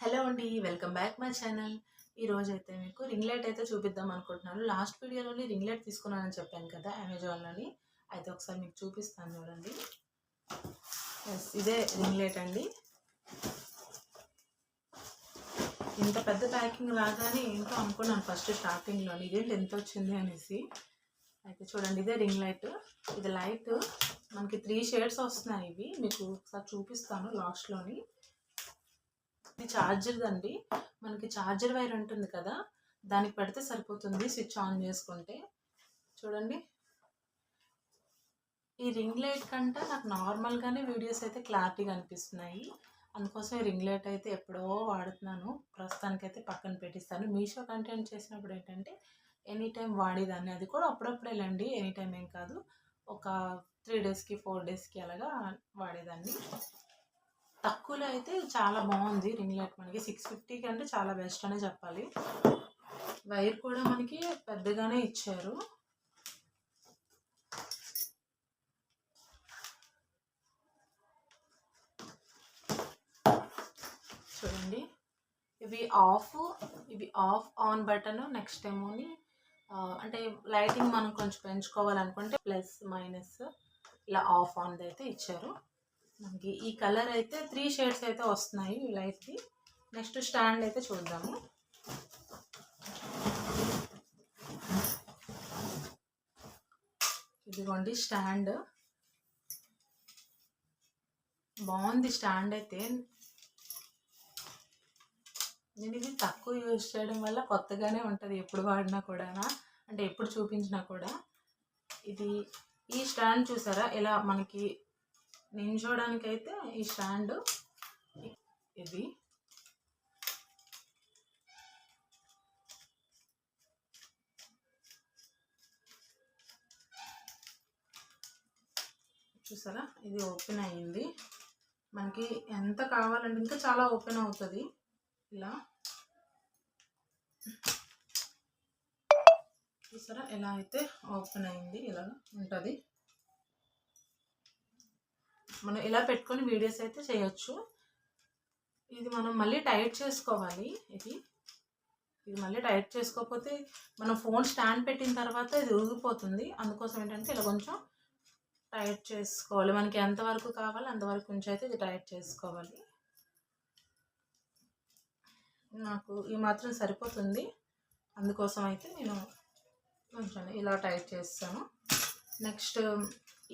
Hello అండి welcome back my channel. ఈ రోజు అయితే మీకు రింగ్ లైట్ అయితే చూపిద్దాం అనుకుంటున్నాను. లాస్ట్ వీడియోలోని రింగ్ లైట్ తీసుకున్నానని చెప్పాను కదా అమెజాన్లోని అయితే ఒకసారి మీకు చూపిస్తాను చూడండి. ఎస్ ఇదే రింగ్ లైట్ అండి. ఇంత పెద్ద ప్యాకింగ్ రాగానే ఏంటో అనుకున్నాను ఫస్ట్ స్టార్టింగ్లో ఇదేంటి ఎంత వచ్చింది అనేసి. అయితే చూడండి ఇదే రింగ్ లైట్ ఇది లైట్ మనకి త్రీ షేడ్స్ వస్తున్నాయి ఇవి. మీకు ఒకసారి చూపిస్తాను లాస్ట్లోని ఇది ఛార్జర్ అండి మనకి ఛార్జర్ వైర్ ఉంటుంది కదా దానికి పెడితే సరిపోతుంది స్విచ్ ఆన్ చేసుకుంటే. చూడండి. ఈ రింగ్ లైట్ కంటే నాకు నార్మల్గానే వీడియోస్ అయితే క్లారిటీగా అనిపిస్తున్నాయి అందుకోసం రింగ్ లైట్ అయితే ఎప్పుడో వాడుతున్నాను. ప్రస్తుతానికైతే పక్కన పెట్టిస్తాను. మీషో కంటెంట్ చేసినప్పుడు ఏంటంటే ఎనీ టైం వాడేదాన్ని. అది కూడా అప్పుడప్పుడే లేండి ఎనీ టైం ఏం కాదు. ఒక త్రీ డేస్కి ఫోర్ డేస్కి అలాగా వాడేదాన్ని. తక్కువలో అయితే చాలా బాగుంది. రింగ్ లైట్ మనకి సిక్స్ ఫిఫ్టీకి అంటే చాలా బెస్ట్ అనే చెప్పాలి. వైర్ కూడా మనకి పెద్దగానే ఇచ్చారు. చూడండి. ఇవి ఆఫ్ ఇవి ఆఫ్ ఆన్ బటన్ నెక్స్ట్ ఏమోని అంటే లైటింగ్ మనం కొంచెం పెంచుకోవాలనుకుంటే ప్లస్ మైనస్ ఇలా ఆఫ్ ఆన్ అయితే ఇచ్చారు. మనకి ఈ కలర్ అయితే త్రీ షేడ్స్ అయితే వస్తున్నాయి ఈ లైట్కి నెక్స్ట్ స్టాండ్ అయితే చూద్దాము. ఇదిగోండి స్టాండ్. బాగుంది స్టాండ్ అయితే. నేను ఇది తక్కువ యూజ్ చేయడం వల్ల కొత్తగానే ఉంటుంది ఎప్పుడు వాడినా కూడా అంటే ఎప్పుడు చూపించినా కూడా. ఇది ఈ స్టాండ్ చూసారా? ఇలా మనకి నించోడానికైతే ఈ స్టాండ్. ఇది. చూసారా? ఇది ఓపెన్ అయ్యింది. మనకి ఎంత కావాలంటే ఇంకా చాలా ఓపెన్ అవుతుంది. ఇలా. చూసారా? ఎలా అయితే ఓపెన్ అయింది ఇలా ఉంటుంది. మనం ఇలా పెట్టుకొని వీడియోస్ అయితే చేయొచ్చు. ఇది మనం మళ్ళీ టైట్ చేసుకోవాలి. ఇది. ఇది మళ్ళీ టైట్ చేసుకోకపోతే మనం ఫోన్ స్టాండ్ పెట్టిన తర్వాత ఇది ఊగిపోతుంది అందుకోసం ఏంటంటే ఇలా కొంచెం టైట్ చేసుకోవాలి. మనకి ఎంతవరకు కావాలో అంతవరకు కొంచెం అయితే ఇది టైట్ చేసుకోవాలి. నాకు ఈ మాత్రం సరిపోతుంది. అందుకోసం అయితే నేను కొంచెం ఇలా టైట్ చేస్తాను. నెక్స్ట్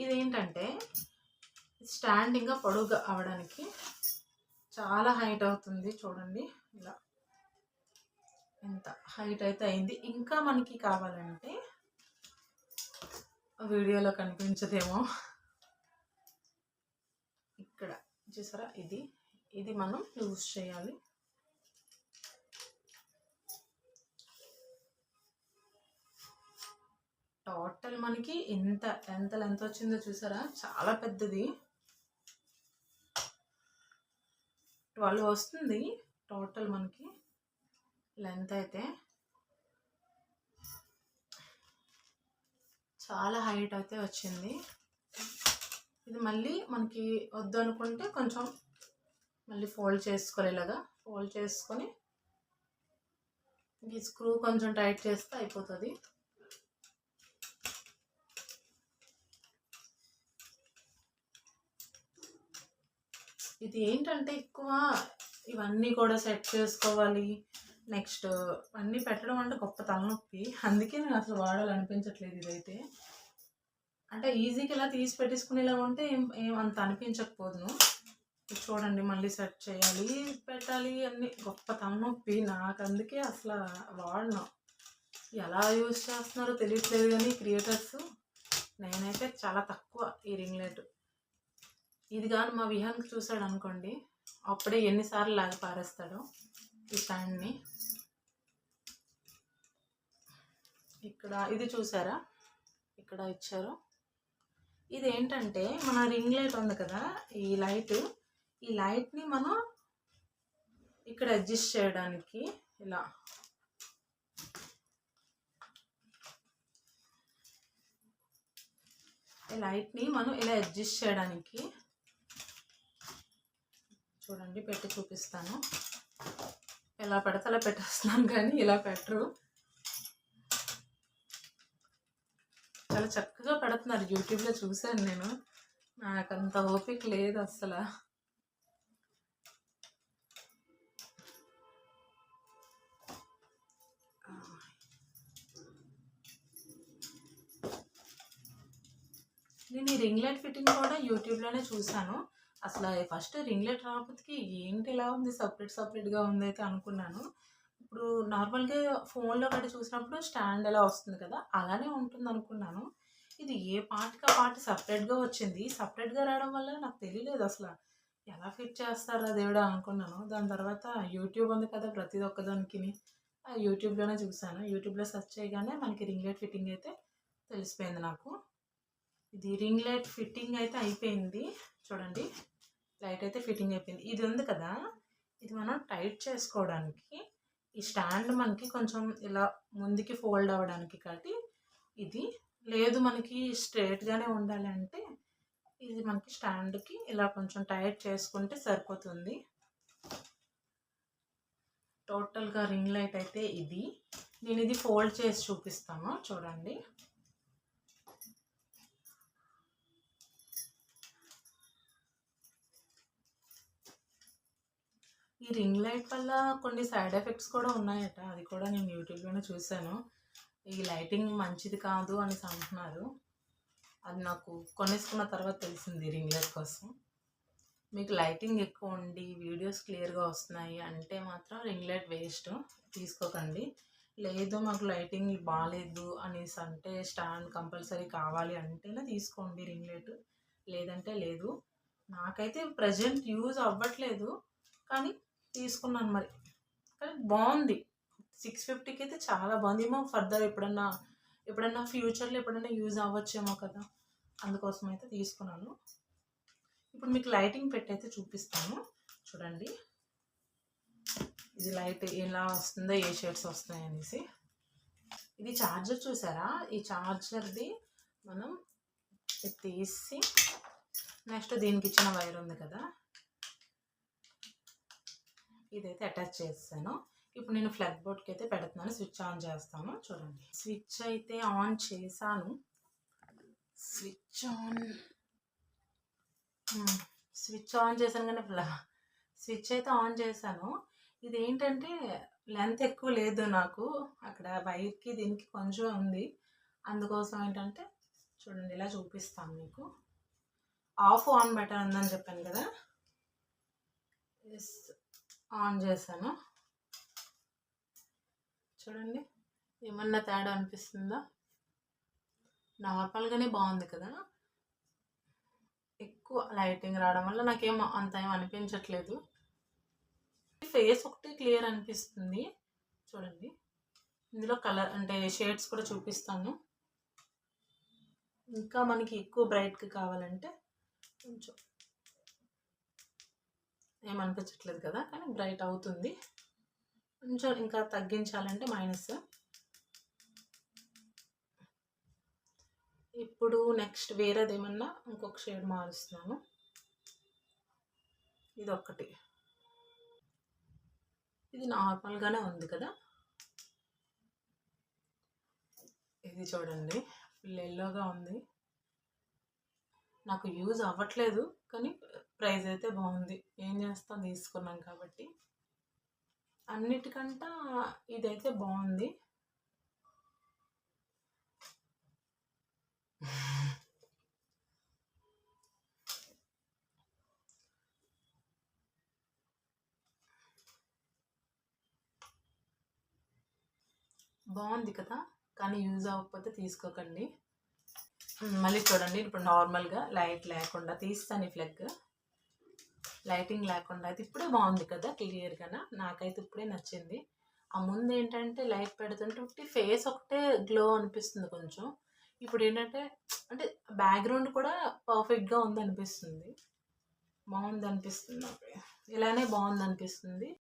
ఇదేంటంటే స్టాండింగ్గా ఇంకా పొడుగు అవడానికి చాలా హైట్ అవుతుంది చూడండి. ఇలా ఎంత హైట్ అయితే అయింది. ఇంకా మనకి కావాలంటే వీడియోలో కనిపించదేమో. ఇక్కడ చూసారా? ఇది ఇది మనం యూజ్ చేయాలి. టోటల్ మనకి ఎంత ఎంత లెంత్ వచ్చిందో చూసారా? చాలా పెద్దది. ట్వెల్వ్ వస్తుంది టోటల్ మనకి లెంత్ అయితే. చాలా హైట్ అయితే వచ్చింది. ఇది మళ్ళీ మనకి వద్దు అనుకుంటే కొంచెం మళ్ళీ ఫోల్డ్ చేసుకోలేలాగా ఫోల్డ్ చేసుకొని ఈ స్క్రూ కొంచెం టైట్ చేస్తే అయిపోతుంది. ఇది ఏంటంటే ఎక్కువ ఇవన్నీ కూడా సెట్ చేసుకోవాలి. నెక్స్ట్ అన్నీ పెట్టడం అంటే గొప్ప తలనొప్పి. అందుకే నేను అసలు వాడాలనిపించట్లేదు ఇదైతే. అంటే ఈజీగా ఇలా తీసి పెట్టేసుకునేలా ఉంటే ఏం ఏం అంత అనిపించకపోదును చూడండి మళ్ళీ సెట్ చేయాలి పెట్టాలి అన్ని. గొప్ప తలనొప్పి. నాకు అందుకే అసలు వాడను. ఎలా యూజ్ చేస్తున్నారో తెలియట్లేదు కానీ క్రియేటర్స్ నేనైతే చాలా తక్కువ ఈ రింగ్ లైట్. ఇది కానీ మా విహాన్కి చూసాడు అనుకోండి అప్పుడే ఎన్నిసార్లు లాగి పారేస్తాడు ఈ ప్యాంట్ని. ఇక్కడ ఇది చూసారా? ఇక్కడ ఇచ్చారు. ఇది ఏంటంటే మన రింగ్ లైట్ ఉంది కదా ఈ లైట్. ఈ లైట్ని మనం ఇక్కడ అడ్జస్ట్ చేయడానికి ఇలా. ఈ లైట్ని మనం ఇలా అడ్జస్ట్ చేయడానికి చూడండి పెట్టి చూపిస్తాను. ఎలా పెడితే అలా పెట్టేస్తున్నాను కానీ ఇలా పెట్టరు. చాలా చక్కగా పెడుతున్నారు. యూట్యూబ్లో చూశాను నేను. నాకు అంత ఓపిక లేదు అసలు. నేను ఈ రింగ్ లైట్ ఫిట్టింగ్ కూడా యూట్యూబ్లోనే చూశాను. అసలు ఫస్ట్ రింగ్లెట్ రాకపోతే ఏంటి ఇలా ఉంది? సపరేట్ సపరేట్గా ఉంది అయితే అనుకున్నాను. ఇప్పుడు నార్మల్గా ఫోన్లో కట్టి చూసినప్పుడు స్టాండ్ ఎలా వస్తుంది కదా అలానే ఉంటుంది అనుకున్నాను. ఇది ఏ పార్ట్కి ఆ పార్ట్ సపరేట్గా వచ్చింది? సపరేట్గా రావడం వల్ల నాకు తెలియలేదు అసలు. ఎలా ఫిట్ చేస్తారా దేవుడా అనుకున్నాను. దాని తర్వాత యూట్యూబ్ ఉంది కదా ప్రతి ఒక్కదానికి యూట్యూబ్లోనే చూశాను. యూట్యూబ్లో సెర్చ్ చేయగానే మనకి రింగ్లెట్ ఫిట్టింగ్ అయితే తెలిసిపోయింది నాకు. ఇది రింగ్లెట్ ఫిట్టింగ్ అయితే అయిపోయింది. చూడండి. లైట్ అయితే ఫిట్టింగ్ అయిపోయింది. ఇది ఉంది కదా ఇది మనం టైట్ చేసుకోవడానికి ఈ స్టాండ్ మనకి కొంచెం ఇలా ముందుకి ఫోల్డ్ అవ్వడానికి కాబట్టి ఇది లేదు మనకి స్ట్రేట్గానే ఉండాలి అంటే ఇది మనకి స్టాండ్కి ఇలా కొంచెం టైట్ చేసుకుంటే సరిపోతుంది. టోటల్గా రింగ్ లైట్ అయితే ఇది. నేను ఇది ఫోల్డ్ చేసి చూపిస్తాను. చూడండి. ఈ రింగ్ లైట్ వల్ల కొన్ని సైడ్ ఎఫెక్ట్స్ కూడా ఉన్నాయట. అది కూడా నేను యూట్యూబ్లోనే చూశాను. ఈ లైటింగ్ మంచిది కాదు అని అంటున్నారు. అది నాకు కొనేసుకున్న తర్వాత తెలిసింది రింగ్ లైట్ కోసం. మీకు లైటింగ్ ఎక్కువ ఉండి వీడియోస్ క్లియర్గా వస్తున్నాయి అంటే మాత్రం రింగ్ లైట్ వేస్ట్. తీసుకోకండి. లేదు మాకు లైటింగ్ బాగాలేదు అనేసి అంటే స్టాండ్ కంపల్సరీ కావాలి అంటేనే తీసుకోండి రింగ్ లైట్. లేదంటే లేదు. నాకైతే ప్రజెంట్ యూజ్ అవ్వట్లేదు. కానీ తీసుకున్నాను మరి. కానీ బాగుంది. సిక్స్ ఫిఫ్టీకి అయితే చాలా బాగుంది. ఏమో ఫర్దర్ ఎప్పుడన్నా ఎప్పుడన్నా ఫ్యూచర్లో ఎప్పుడన్నా యూజ్ అవ్వచ్చేమో కదా. అందుకోసం అయితే తీసుకున్నాను. ఇప్పుడు మీకు లైటింగ్ పెట్టి అయితే చూపిస్తాను. చూడండి. ఇది లైట్ ఎలా వస్తుందో ఏ షేడ్స్ వస్తాయి అనేసి. ఇది ఛార్జర్ చూసారా? ఈ ఛార్జర్ది మనం తీసి నెక్స్ట్ దీనికి ఇచ్చిన వైర్ ఉంది కదా. ఇదైతే అటాచ్ చేస్తాను ఇప్పుడు నేను ఫ్లగ్ బోర్డ్కి అయితే పెడుతున్నాను. స్విచ్ ఆన్ చేస్తాను చూడండి. స్విచ్ అయితే ఆన్ చేశాను. Switch on. స్విచ్ ఆన్ చేశాను కానీ స్విచ్ అయితే ఆన్ చేశాను. ఇది ఏంటంటే లెంత్ ఎక్కువ లేదు నాకు. అక్కడ వైర్కి దీనికి కొంచెం ఉంది. అందుకోసం ఏంటంటే చూడండి ఇలా చూపిస్తాను మీకు. ఆఫ్ ఆన్ బెటర్ ఉందని చెప్పాను కదా. ఎస్. ఆన్ చేశాను. చూడండి ఏమన్నా తేడా అనిపిస్తుందా? నార్మల్గానే బాగుంది కదా. ఎక్కువ లైటింగ్ రావడం వల్ల నాకేం అంత ఏం అనిపించట్లేదు. ఫేస్ ఒకటి క్లియర్ అనిపిస్తుంది. చూడండి ఇందులో కలర్ అంటే షేడ్స్ కూడా చూపిస్తాను. ఇంకా మనకి ఎక్కువ బ్రైట్గా కావాలంటే కొంచెం ఏమనిపించట్లేదు కదా కానీ బ్రైట్ అవుతుంది. కొంచెం ఇంకా తగ్గించాలంటే మైనస్. ఇప్పుడు నెక్స్ట్ వేరేది ఏమన్నా ఇంకొక షేడ్ మారుస్తున్నాను. ఇది ఒక్కటి ఇది నార్మల్గానే ఉంది కదా. ఇది చూడండి ఫుల్ ఎల్లోగా ఉంది. నాకు యూజ్ అవ్వట్లేదు కానీ ప్రైస్ అయితే బాగుంది. ఏం చేస్తాం? తీసుకున్నాం కాబట్టి. అన్నిటికంట ఇదైతే బాగుంది. బాగుంది కదా? కానీ యూజ్ అవ్వకపోతే తీసుకోకండి. మళ్ళీ చూడండి. ఇప్పుడు నార్మల్గా లైట్ లేకుండా తీస్తాను ఈ ఫ్లెగ్. లైటింగ్ లేకుండా అయితే ఇప్పుడే బాగుంది కదా క్లియర్గా నాకైతే ఇప్పుడే నచ్చింది. ఆ ముందు ఏంటంటే లైట్ పెడుతుంటే ఒకటి ఫేస్ ఒకటే గ్లో అనిపిస్తుంది కొంచెం. ఇప్పుడు ఏంటంటే అంటే బ్యాక్గ్రౌండ్ కూడా పర్ఫెక్ట్గా ఉంది అనిపిస్తుంది బాగుంది అనిపిస్తుంది నాకు. ఇలానే బాగుంది అనిపిస్తుంది.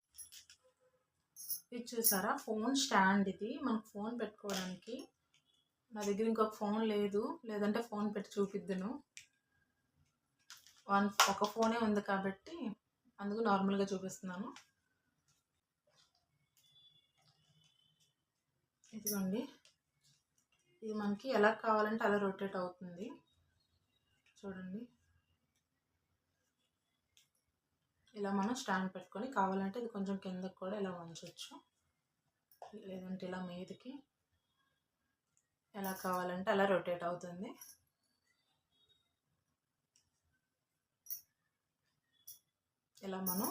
ఇది చూసారా? ఫోన్ స్టాండ్ ఇది. మనకు ఫోన్ పెట్టుకోవడానికి నా దగ్గర ఇంకొక ఫోన్ లేదు. లేదంటే ఫోన్ పెట్టి చూపిద్దును. వన్ ఒక ఫోనే ఉంది కాబట్టి అందుకు నార్మల్గా చూపిస్తున్నాను. ఇదిగోండి. ఇది మనకి ఎలా కావాలంటే అలా రొటేట్ అవుతుంది. చూడండి. ఇలా మనం స్టాండ్ పెట్టుకొని కావాలంటే ఇది కొంచెం కిందకు కూడా ఇలా ఉంచవచ్చు లేదంటే ఇలా మీదకి. ఎలా కావాలంటే అలా రొటేట్ అవుతుంది. ఇలా మనం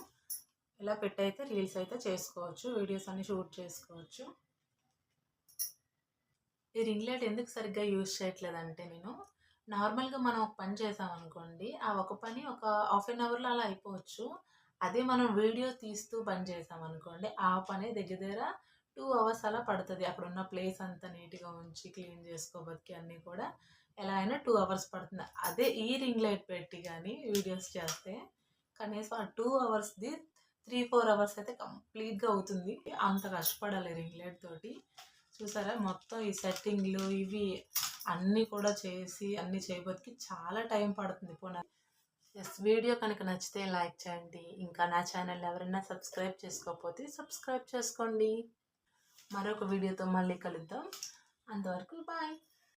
ఇలా పెట్టి అయితే రీల్స్ అయితే చేసుకోవచ్చు వీడియోస్ అన్ని షూట్ చేసుకోవచ్చు. ఈ రింగ్ లైట్ ఎందుకు సరిగ్గా యూజ్ చేయట్లేదంటే నేను నార్మల్గా మనం ఒక పని చేసామనుకోండి ఆ ఒక పని ఒక హాఫ్ అన్ అవర్లో అలా అయిపోవచ్చు. అదే మనం వీడియో తీస్తూ పని చేసామనుకోండి ఆ పని దగ్గర దగ్గర టూ అవర్స్ అలా పడుతుంది. అక్కడ ఉన్న ప్లేస్ అంతా నీట్గా ఉంచి క్లీన్ చేసుకోబోతుకి అన్నీ కూడా ఎలా అయినా టూ అవర్స్ పడుతుంది. అదే ఈ రింగ్ లైట్ పెట్టి కానీ వీడియోస్ చేస్తే కనీసం ఆ టూ అవర్స్ది త్రీ ఫోర్ అవర్స్ అయితే కంప్లీట్గా అవుతుంది. అంత కష్టపడాలి రింగ్ లైట్ తోటి. చూసారా? మొత్తం ఈ సెట్టింగ్లు ఇవి అన్నీ కూడా చేసి అన్నీ చేయబోతుకి చాలా టైం పడుతుంది పోనీ. ఎస్ వీడియో కనుక నచ్చితే లైక్ చేయండి. ఇంకా నా ఛానల్ ఎవరైనా సబ్స్క్రైబ్ చేసుకోకపోతే సబ్స్క్రైబ్ చేసుకోండి. మరొక వీడియోతో మళ్ళీ కలుద్దాం. అంతవరకు బాయ్.